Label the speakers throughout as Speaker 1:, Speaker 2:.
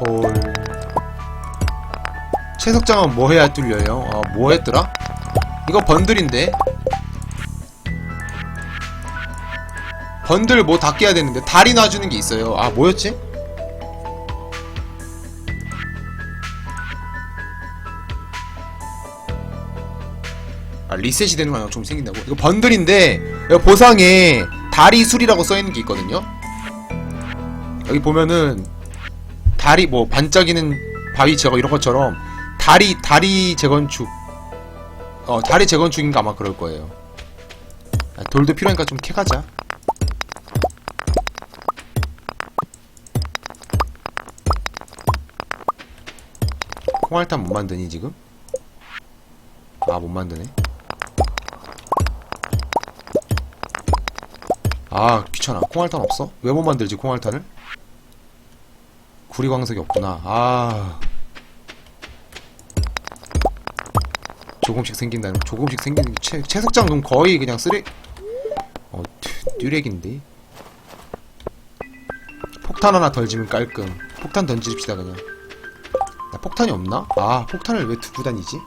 Speaker 1: 헐. 채석장은 뭐 해야 뚫려요? 아, 뭐 했더라? 이거 번들인데? 번들 뭐 다 깨야 되는데 다리 놔주는 게 있어요. 아, 뭐였지? 아, 리셋이 되는 거 아니야? 좀 생긴다고? 이거 번들인데, 여기 보상에 다리 술이라고 써있는 게 있거든요? 여기 보면은, 다리, 뭐, 반짝이는 바위 제거 이런 것처럼, 다리, 다리 재건축. 어, 다리 재건축인가 아마 그럴 거예요. 아, 돌도 필요하니까 좀 캐가자. 콩알탄 못 만드니, 지금? 아, 못 만드네. 아 귀찮아 콩알탄 없어? 왜 못 만들지 콩알탄을? 구리광석이 없구나. 아. 조금씩 생긴다는 조금씩 생기는 게 채, 채석장 그럼 거의 그냥 쓰레 어 듀- 듀렉인데? 폭탄 하나 덜 지면 깔끔. 폭탄 던집시다 그냥. 나 폭탄이 없나? 아 폭탄을 왜 두고 다니지?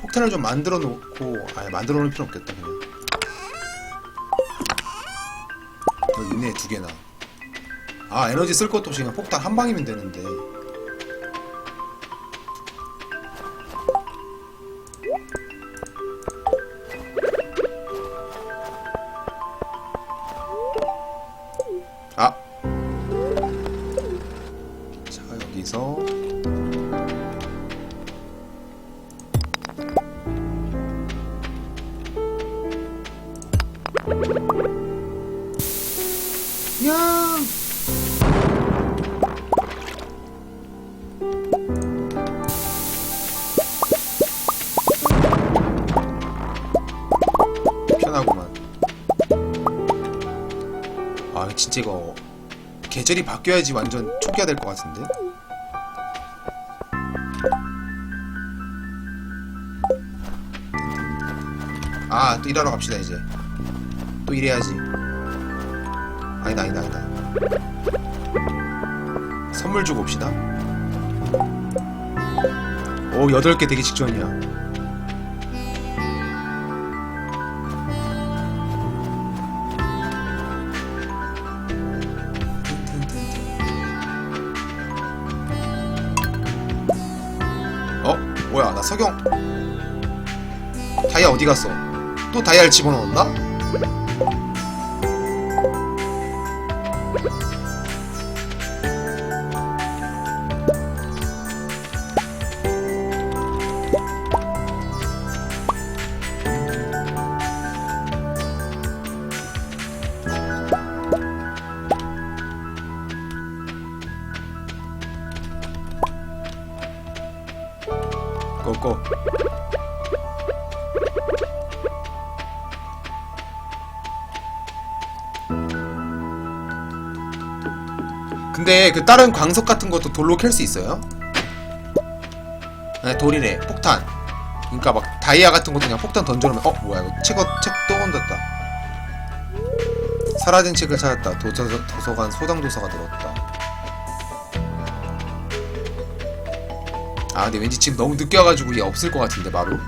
Speaker 1: 폭탄을 좀 만들어 놓고 아니 만들어 놓을 필요 없겠다 그냥. 여기 있네 두 개나 아 에너지 쓸 것도 없이 그냥 폭탄 한 방이면 되는데 계절이 바뀌어야지 완전 초기화 될 것 같은데. 아, 또 일하러 갑시다 이제. 또 일해야지. 아니다 아니다 아니다 선물 주고 옵시다 오 8개 되기 직전이야 뭐야 나 석영 다이아 어디 갔어? 또 다이아를 집어넣었나? 그 다른 광석 같은 것도 돌로 캘 수 있어요? 네 돌이래. 폭탄. 그니까 막 다이아 같은 것도 그냥 폭탄 던져놓으면 어 뭐야 이거 책어 책또 건졌다. 사라진 책을 찾았다. 도서, 도서관 소당도서가 들었다. 아 근데 왠지 지금 너무 늦게 와가지고 얘 없을 것 같은데 마루?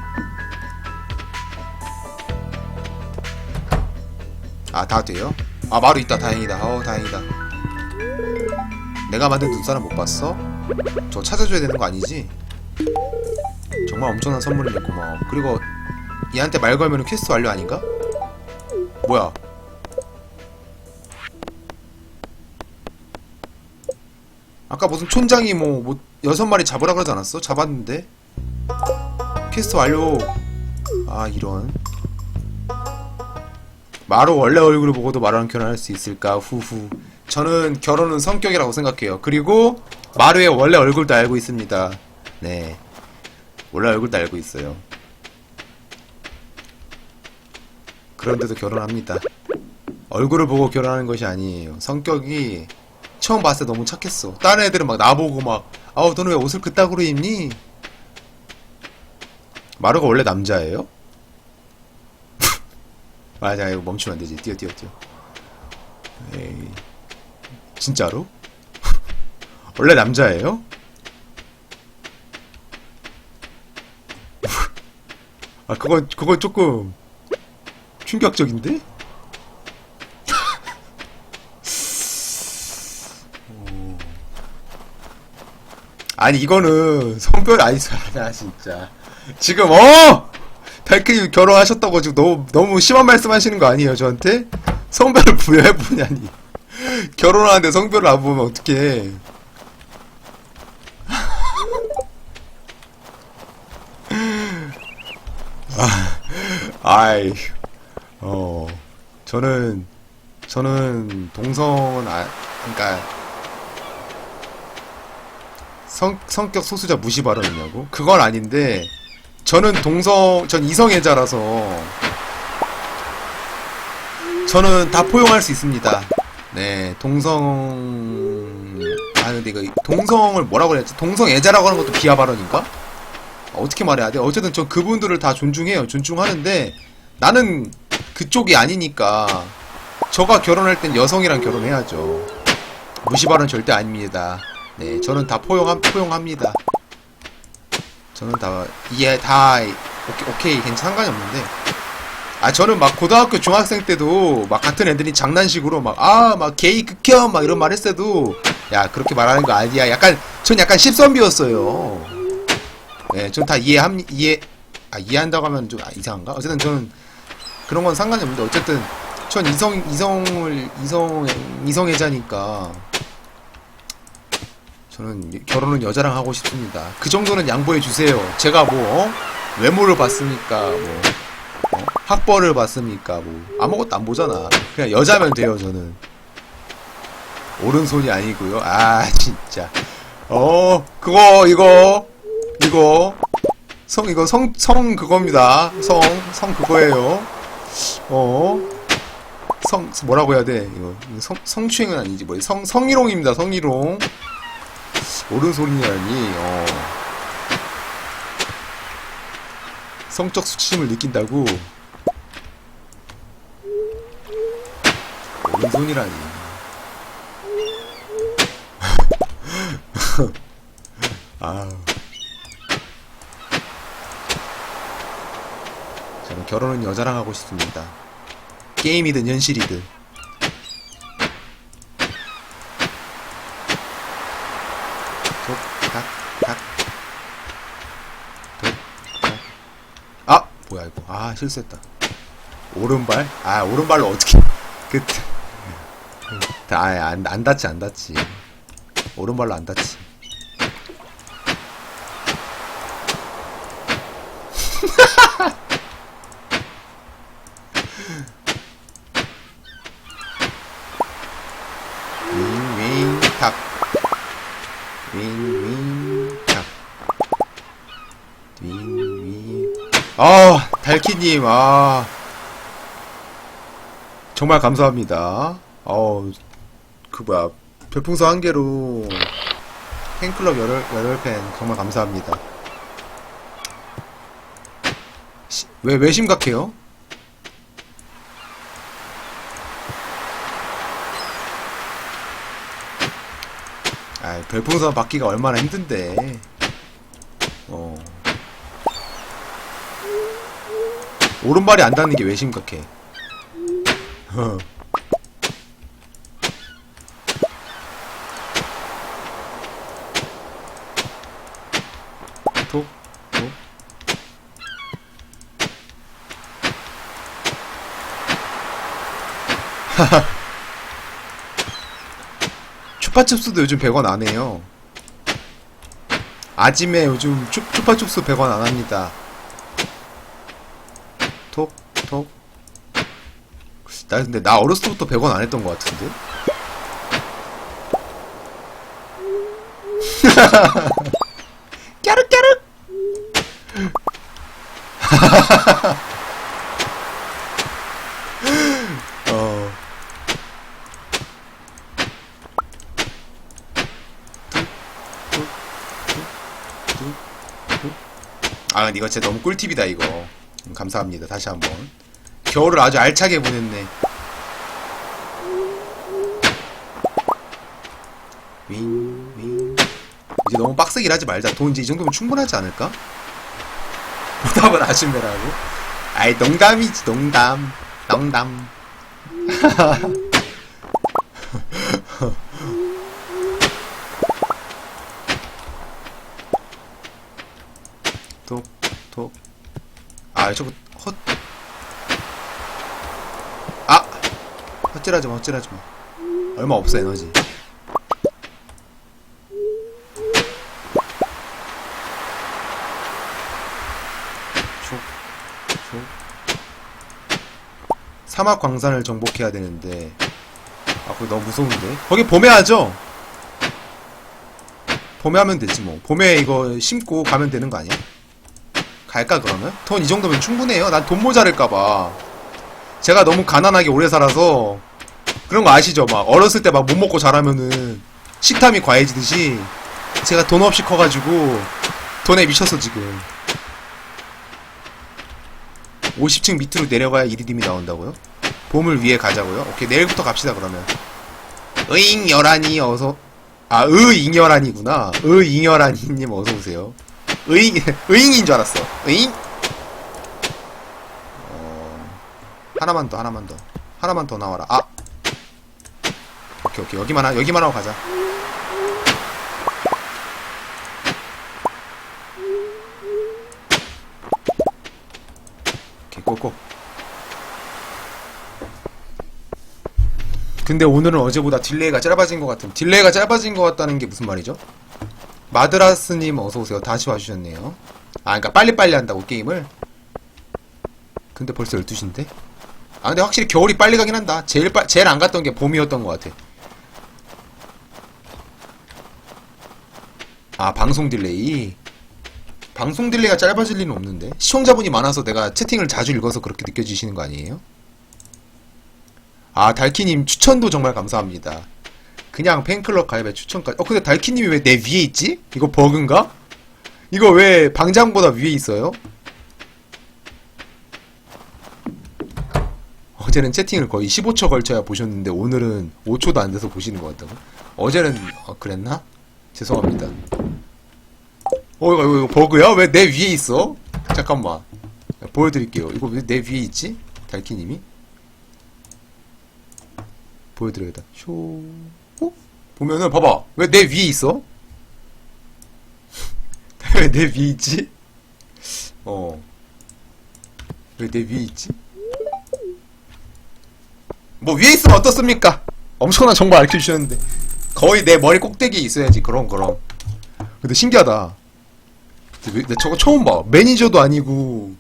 Speaker 1: 아다 돼요? 아 마루 있다. 다행이다. 어 다행이다 내가 만든 눈사람 못 봤어? 저 찾아줘야 되는 거 아니지? 정말 엄청난 선물이네 고마워 그리고 얘한테 말 걸면 퀘스트 완료 아닌가? 뭐야 아까 무슨 촌장이 뭐, 뭐 여섯 마리 잡으라 그러지 않았어? 잡았는데 퀘스트 완료 아 이런 마루 원래 얼굴을 보고도 마루랑 결혼할 수 있을까 후후 저는 결혼은 성격이라고 생각해요 그리고 마루의 원래 얼굴도 알고 있습니다 네 원래 얼굴도 알고 있어요 그런데도 결혼합니다 얼굴을 보고 결혼하는 것이 아니에요 성격이 처음 봤을 때 너무 착했어. 다른 애들은 막 나보고 막, 아우, 너는 왜 옷을 그따구로 입니? 마루가 원래 남자예요? 맞아, 이거 멈추면 안 되지. 뛰어, 뛰어, 뛰어. 에이. 진짜로? 원래 남자예요? 아, 그건, 그건 조금 충격적인데? 어. 아니, 이거는 성별 아니, 아, 진짜. 지금, 어! 달크님 결혼하셨다고 지금 너무, 너무 심한 말씀 하시는 거 아니에요, 저한테? 성별을 부여해 보냐니. 결혼하는데 성별을 안 보면 어떡해. 아이, 어, 저는, 저는 동성은, 아, 그니까, 성, 성격 소수자 무시 발언이냐고? 그건 아닌데, 저는 동성, 전 이성애자라서, 저는 다 포용할 수 있습니다. 네, 동성, 아, 근데 이거, 동성을 뭐라고 해야지? 동성애자라고 하는 것도 비하 발언인가? 어떻게 말해야 돼? 어쨌든 저 그분들을 다 존중해요. 존중하는데 나는 그쪽이 아니니까 저가 결혼할 땐 여성이랑 결혼해야죠. 무시 발언 절대 아닙니다. 네, 저는 다 포용함, 포용합니다. 저는 다 이해 다 오케이, 오케이 괜찮 상관이 없는데 아 저는 막 고등학교 중학생 때도 막 같은 애들이 장난식으로 막 아 막 게이 극혐 막 이런 말 했을 때도 야 그렇게 말하는 거 아니야 약간 전 약간 십선비였어요 네, 전다 이해함 이해 아 이해한다고 하면 좀 아, 이상한가? 어쨌든 저는 그런 건 상관이 없는데 어쨌든 전 이성 이성을 이성 이성애자니까 저는 결혼은 여자랑 하고 싶습니다. 그 정도는 양보해 주세요. 제가 뭐 어? 외모를 봤습니까? 뭐 어? 학벌을 봤습니까? 뭐 아무것도 안 보잖아. 그냥 여자면 돼요. 저는 오른손이 아니고요. 아 진짜. 어 그거 이거 이거 성 이거 성 성 그겁니다. 성성 그거예요. 어. 성 뭐라고 해야 돼? 이거 성 성추행은 아니지 뭐성 성희롱입니다. 성희롱. 오른손이라니. 어. 성적 수치심을 느낀다고. 오른손이라니. 아. 저는 결혼은 여자랑 하고 싶습니다. 게임이든 현실이든. 톡, 탁, 탁. 톡, 탁. 아! 뭐야, 이거. 아, 실수했다. 오른발? 아, 오른발로 어떻게. 그, 아, 안, 안 닿지, 안 닿지. 오른발로 안 닿지. 윙윙 탑 윙윙 탑 윙윙 아 달키님 아 정말 감사합니다 어그 뭐야 별풍선 한 개로 팬클럽 열혈 열혈팬 정말 감사합니다 시- 왜, 왜 심각해요? 아, 별풍선 받기가 얼마나 힘든데. 오른발이 안 닿는 게 왜 심각해? 어. 톡, 톡. 추파춥스도 요즘 100원 안 해요. 아짐에 요즘 추, 추파춥스 100원 안 합니다. 톡, 톡. 나 근데 나 어렸을 때부터 100원 안 했던 것 같은데? 까르까르! 어. 아 근데 이거 진짜 너무 꿀팁이다 이거 음, 감사합니다 다시 한번 겨울을 아주 알차게 보냈네 윙, 윙. 이제 너무 빡세게 하지 말자. 돈 이제 이 정도면 충분하지 않을까? 보답은 아줌매라고? 아이, 농담이지, 농담. 농담. 톡, 톡. 아, 저거, 헛. 아! 헛질하지 마, 헛질하지 마. 얼마 없어, 에너지. 사막 광산을 정복해야 되는데. 아, 그거 너무 무서운데? 거기 봄에 하죠? 봄에 하면 되지, 뭐. 봄에 이거 심고 가면 되는 거 아니야? 갈까, 그러면? 돈 이 정도면 충분해요. 난 돈 모자랄까봐. 제가 너무 가난하게 오래 살아서, 그런 거 아시죠? 막, 어렸을 때 막 못 먹고 자라면은, 식탐이 과해지듯이, 제가 돈 없이 커가지고, 돈에 미쳤어, 지금. 50층 밑으로 내려가야 이리dim이 나온다고요? 봄을 위해 가자고요? 오케이, 내일부터 갑시다, 그러면. 으잉, 여란이, 어서, 아, 으잉여란이구나. 으잉여란이님, 어서오세요. 으잉, 으잉인 줄 알았어. 으잉? 어, 하나만 더, 하나만 더. 하나만 더 나와라. 아! 오케이, 오케이. 여기만, 하, 여기만 하고 가자. 오케이, 꼬꼬. 근데 오늘은 어제보다 딜레이가 짧아진 것 같은. 딜레이가 짧아진 것 같다는 게 무슨 말이죠? 마드라스님 어서오세요. 다시 와주셨네요. 아, 그니까 빨리빨리 한다고, 게임을? 근데 벌써 12시인데? 아, 근데 확실히 겨울이 빨리 가긴 한다. 제일 빨, 제일 안 갔던 게 봄이었던 것 같아. 아, 방송 딜레이? 방송 딜레이가 짧아질 리는 없는데? 시청자분이 많아서 내가 채팅을 자주 읽어서 그렇게 느껴지시는 거 아니에요? 아, 달키님 추천도 정말 감사합니다. 그냥 팬클럽 가입에 추천까지. 어, 근데 달키님이 왜 내 위에 있지? 이거 버그인가? 이거 왜 방장보다 위에 있어요? 어제는 채팅을 거의 15초 걸쳐야 보셨는데 오늘은 5초도 안 돼서 보시는 것 같다고? 어제는 어, 그랬나? 죄송합니다. 어 이거, 이거, 버그야? 왜 내 위에 있어? 잠깐만 보여드릴게요. 이거 왜 내 위에 있지? 달키님이 보여드려야겠다. 쇼 어? 보면은 봐봐 왜 내 위에 있어? 왜 내 위에 있지? 어. 왜 내 위에 있지? 뭐 위에 있으면 어떻습니까? 엄청난 정보 알려주셨는데 거의 내 머리 꼭대기에 있어야지 그럼 그럼 근데 신기하다 나 저거 처음 봐 매니저도 아니고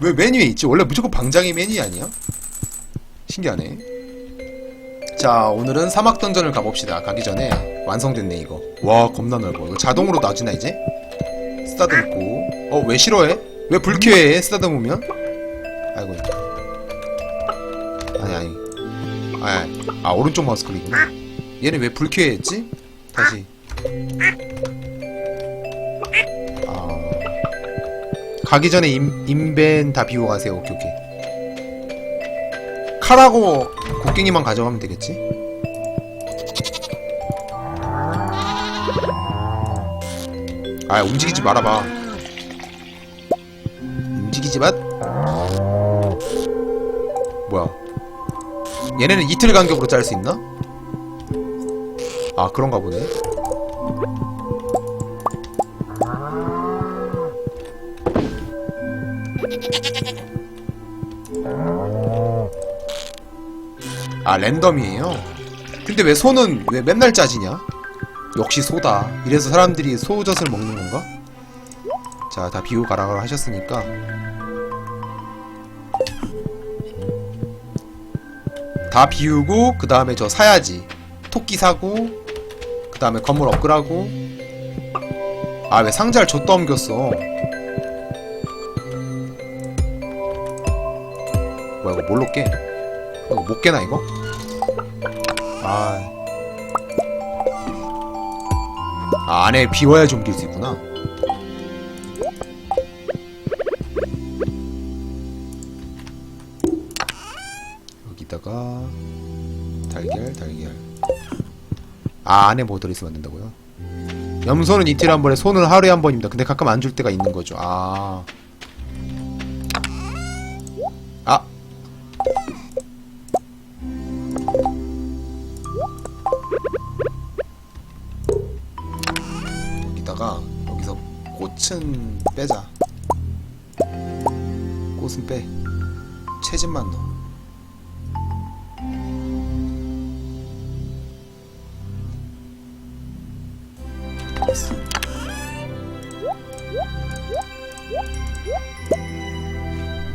Speaker 1: 왜 메뉴에 있지? 원래 무조건 방장이 메뉴 아니야? 신기하네 자 오늘은 사막 던전을 가봅시다. 가기 전에 완성됐네 이거. 와 겁나 넓어. 이거 자동으로 나지나 이제? 쓰다듬고. 어 왜 싫어해? 왜 불쾌해? 쓰다듬으면? 아이고. 아니 아니. 아, 아 오른쪽 마우스 클릭이구나 얘는 왜 불쾌했지? 다시. 아. 가기 전에 임, 인벤 다 비우고 가세요. 오케이 오케이 칼하고 곡괭이만 가져가면 되겠지? 아 움직이지 말아봐 움직이지 마 뭐야 얘네는 이틀 간격으로 짤 수 있나? 아 그런가 보네 아 랜덤이에요? 근데 왜 소는 왜 맨날 짜지냐? 역시 소다 이래서 사람들이 소젓을 먹는 건가? 자 다 비우고 가라고 하셨으니까 다 비우고 그 다음에 저 사야지 토끼 사고 그 다음에 건물 업글하고 아 왜 상자를 줬다 옮겼어 뭐야 이거 뭘로 깨? 이거 못 깨나 이거? 아 안에 비워야지 옮길 수 있구나 여기다가 달걀 달걀 아 안에 뭐 들어있으면 안 된다고요? 염소는 이틀에 한 번에 손은 하루에 한 번입니다. 근데 가끔 안 줄 때가 있는 거죠. 아. 아. 꽃은 빼자. 꽃은 빼. 채집만 넣어.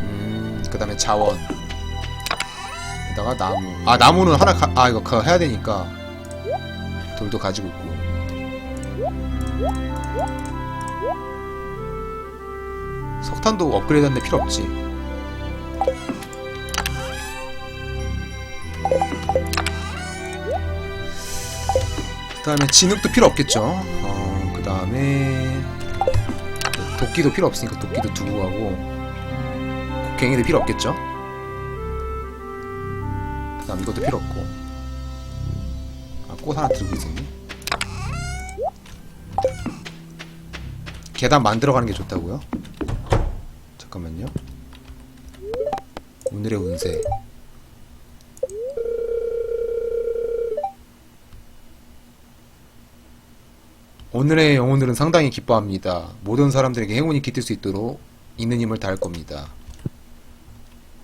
Speaker 1: 음, 그 다음에 자원. 여기다가 나무. 아, 나무는 하나, 가, 아, 이거 해야 되니까. 돌도 가지고 있고. 석탄도 업그레이드 하는데 필요 없지. 그 다음에 진흙도 필요 없겠죠. 어, 그 다음에 도끼도 필요 없으니까 도끼도 두고 가고 곡괭이도 필요 없겠죠. 그 다음 이것도 필요 없고 아, 꽃 하나 들고 있었네. 계단 만들어가는 게 좋다고요? 오늘의 운세. 오늘의 영혼들은 상당히 기뻐합니다. 모든 사람들에게 행운이 깃들 수 있도록 있는 힘을 다할 겁니다.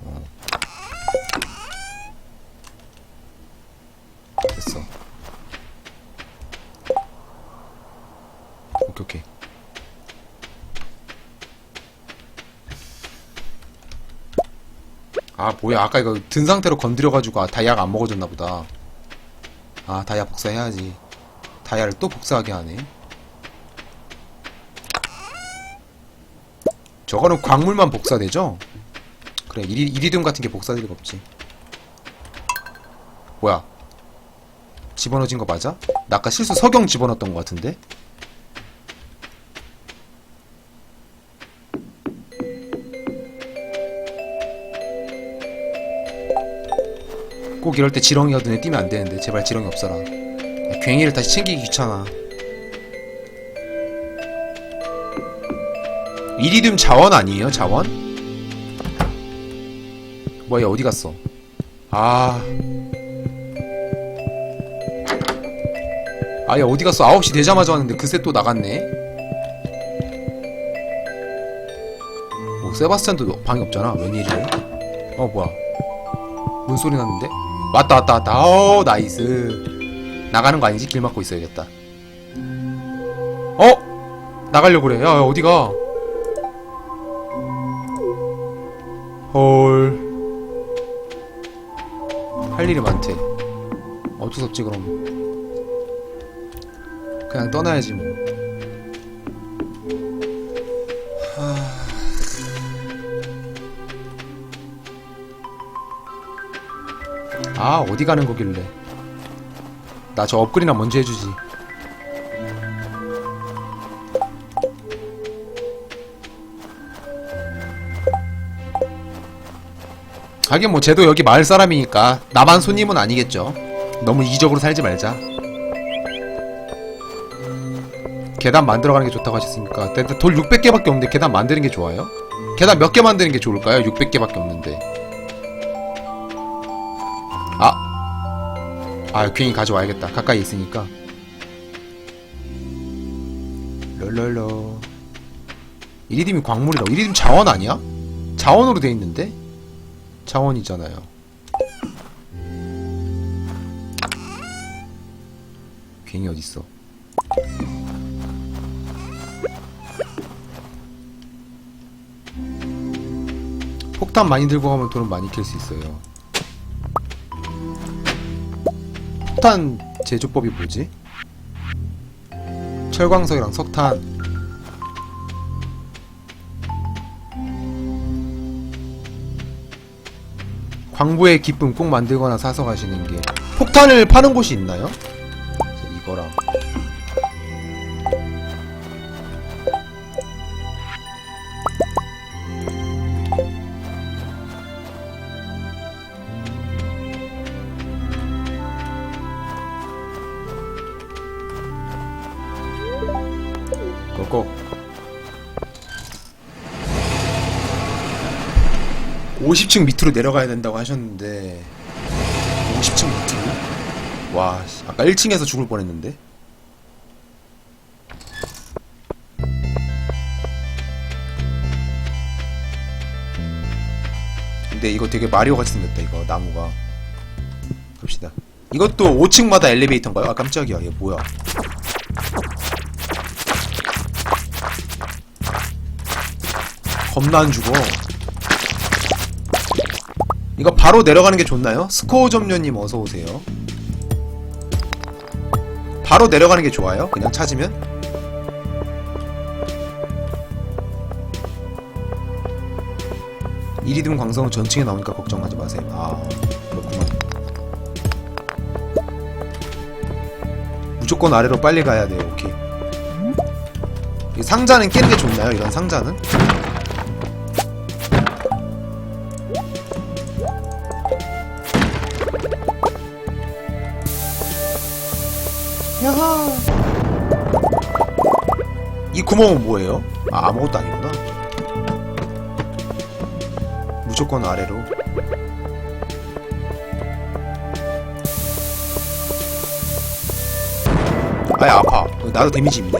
Speaker 1: 어. 됐어. 오케이, 오케이. 아, 뭐야. 아까 이거 든 상태로 건드려가지고, 아, 다이아가 안 먹어졌나 보다. 아, 다이아 복사해야지. 다이아를 또 복사하게 하네. 저거는 광물만 복사되죠? 그래, 이리, 이리듐 같은 게 복사될 리가 없지. 뭐야? 집어넣어진 거 맞아? 나 아까 실수 석영 집어넣었던 거 같은데? 이럴 때 지렁이가 눈에 띄면 안 되는데 제발 지렁이 없어라. 괭이를 다시 챙기기 귀찮아. 이리듐 자원 아니에요? 자원? 뭐야 어디 갔어? 아. 아야 어디 갔어? 9시 되자마자 왔는데 그새 또 나갔네. 뭐 세바스찬도 방이 없잖아. 웬일이래? 어 뭐야? 뭔 소리 났는데? 왔다 왔다 왔다. 어 나이스. 나가는 거 아니지? 길 막고 있어야겠다. 어? 나가려고 그래. 야, 야 어디가? 헐. 할 일이 많대. 어쩔 수 없지 그럼. 그냥 떠나야지 뭐. 아 어디 가는 거길래? 나 저 업글이나 먼저 해주지. 하긴 뭐 쟤도 여기 마을 사람이니까 나만 손님은 아니겠죠. 너무 이기적으로 살지 말자. 계단 만들어가는 게 좋다고 하셨으니까 돌 600개밖에 없는데 계단 만드는 게 좋아요? 계단 몇 개 만드는 게 좋을까요? 600개밖에 없는데 아! 아 괜히 가져와야겠다 가까이 있으니까 롤롤러 이리dim이 광물이라고 이리dim 자원 아니야? 자원으로 돼 있는데? 자원이잖아요 괜히 어딨어 폭탄 많이 들고 가면 돈은 많이 캘 수 있어요. 폭탄 제조법이 뭐지? 철광석이랑 석탄. 광부의 기쁨 꼭 만들거나 사서 가시는 게 폭탄을 파는 곳이 있나요? 이거랑 50층 밑으로 내려가야 된다고 하셨는데 50층 밑으로? 와 씨, 아까 1층에서 죽을 뻔했는데? 근데 이거 되게 마리오 같이 생겼다 이거. 나무가. 갑시다. 이것도 5층마다 엘리베이터인가요? 아 깜짝이야. 얘 뭐야? 겁나 안 죽어 이거 바로 내려가는 게 좋나요? 스코어 점녀님 어서 오세요 바로 내려가는 게 좋아요? 그냥 찾으면? 이리듬 광성은 전층에 나오니까 걱정하지 마세요 아 그렇구만 무조건 아래로 빨리 가야 돼요 오케이 이 상자는 깨는 게 좋나요? 이런 상자는? 구멍은 뭐예요? 아, 아무것도 아니구나. 무조건 아래로. 아야 아파. 나도 데미지 입네.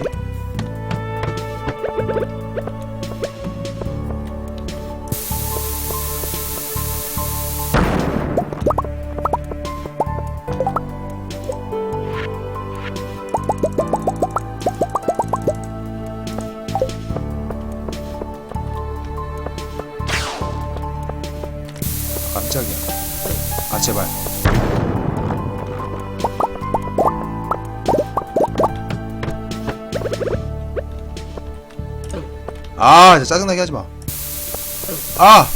Speaker 1: 아, 진짜 짜증나게 하지 마. 아!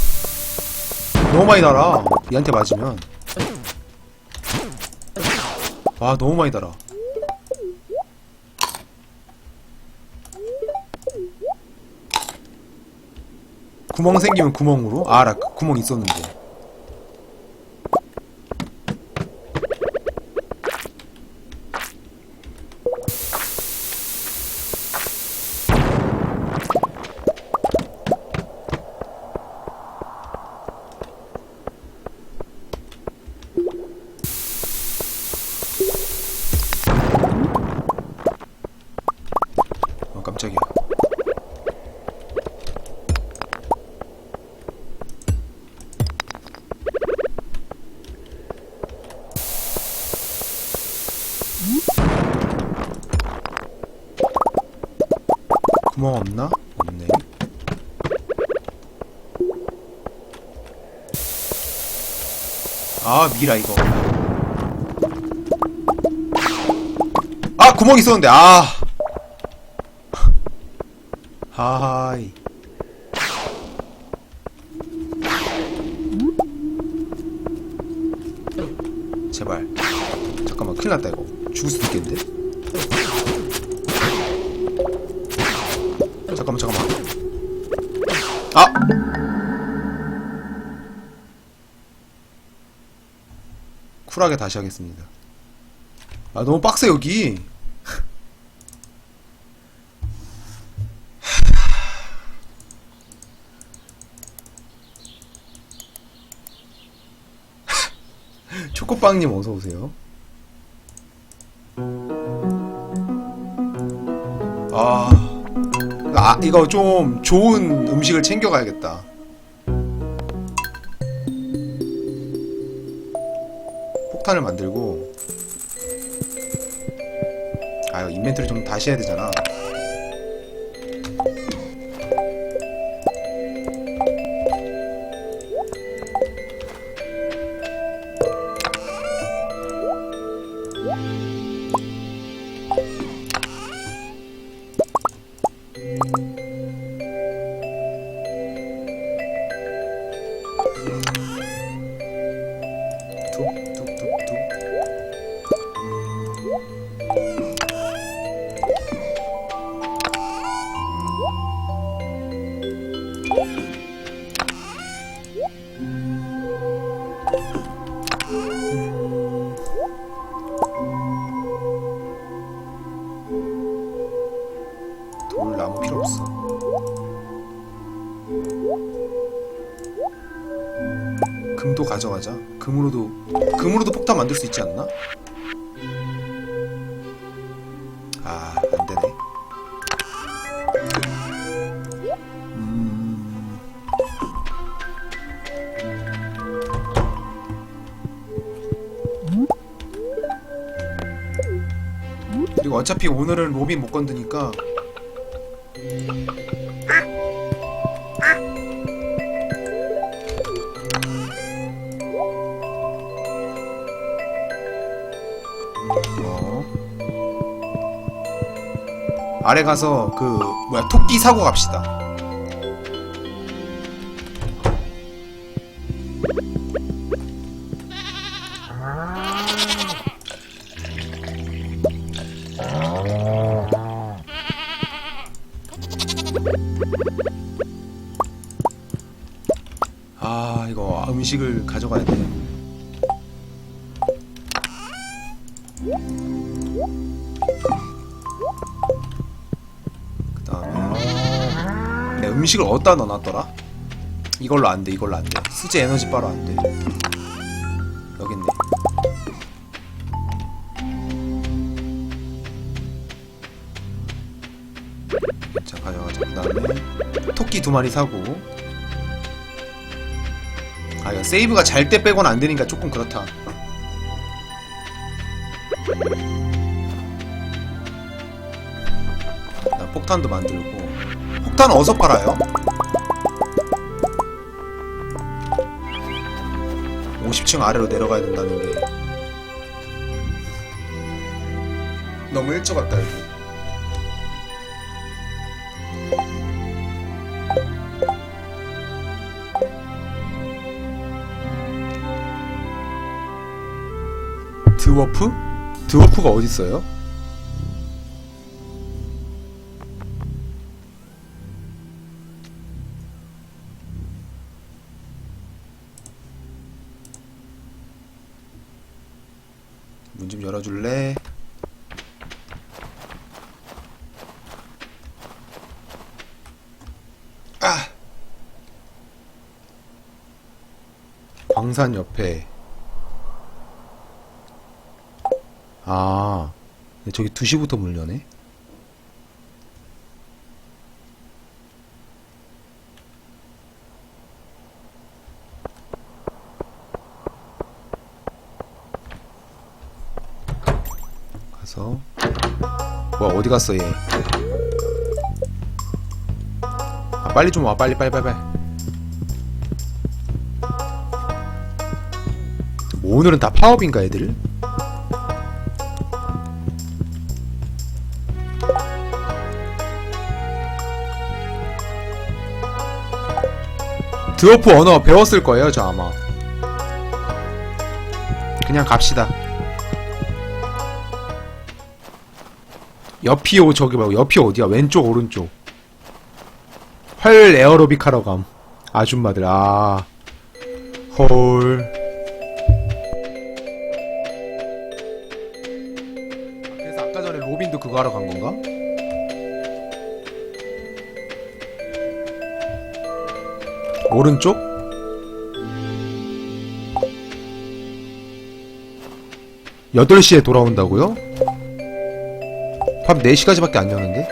Speaker 1: 너무 많이 달아. 얘한테 맞으면. 아, 너무 많이 달아. 구멍 생기면 구멍으로? 아, 알아. 그 구멍 있었는데. 아, 미라 이거. 아, 구멍 있었는데. 아. 하하이. 제발. 잠깐만, 큰일 났다, 이거. 죽을 수도 있겠는데? 잠깐만, 잠깐만. 아! 쿨하게 다시 하겠습니다. 아, 너무 빡세, 여기. 초코빵님 어서 오세요. 아, 아 이거 좀 좋은 음식을 챙겨가야겠다. 폭탄을 만들고 아 이거 인벤토리 좀 다시 해야 되잖아. 수 있지 않나? 아, 안 되네. 음. 그리고 어차피 오늘은 로빈 못 건드니까 아래 가서 그 뭐야 토끼 사고 갑시다. 아 이거 음식을 가져가야 돼. 음식을 어디다 넣어놨더라? 이걸로 안 돼, 이걸로 안 돼. 수제 에너지 바로 안 돼. 여기 있네. 자, 가져가자. 그 다음에 토끼 두 마리 사고. 아, 이거 세이브가 잘 때 빼곤 안 되니까 조금 그렇다. 나 폭탄도 만들고. 폭탄은 어디서 팔아요? 50층 아래로 내려가야 된다는 게 너무 일찍 왔다 여기 드워프? 드워프가 어디 있어요? 열어줄래? 아! 광산 옆에 아 저기 2시부터 문 여네 가서 뭐야 어디 갔어 얘? 아 빨리 좀 와 빨리 빨리 빨리 빨리 오늘은 다 파업인가 애들? 드워프 언어 배웠을 거예요 저 아마 그냥 갑시다 옆이 오 저기 말고 옆이 어디야? 왼쪽 오른쪽. 활 에어로빅 하러 감. 아줌마들 아. 헐. 그래서 아까 전에 로빈도 그거 하러 간 건가? 오른쪽? 여덟 시에 돌아온다고요? 밤 4시까지밖에 안 여는데?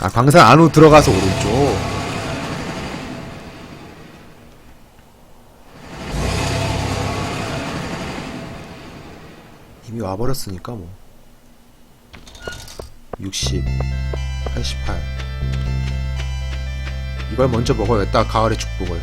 Speaker 1: 아, 광산 안으로 들어가서 오른쪽. 이미 와버렸으니까 뭐. 60, 88. 이걸 먼저 먹어야겠다. 가을의 축복을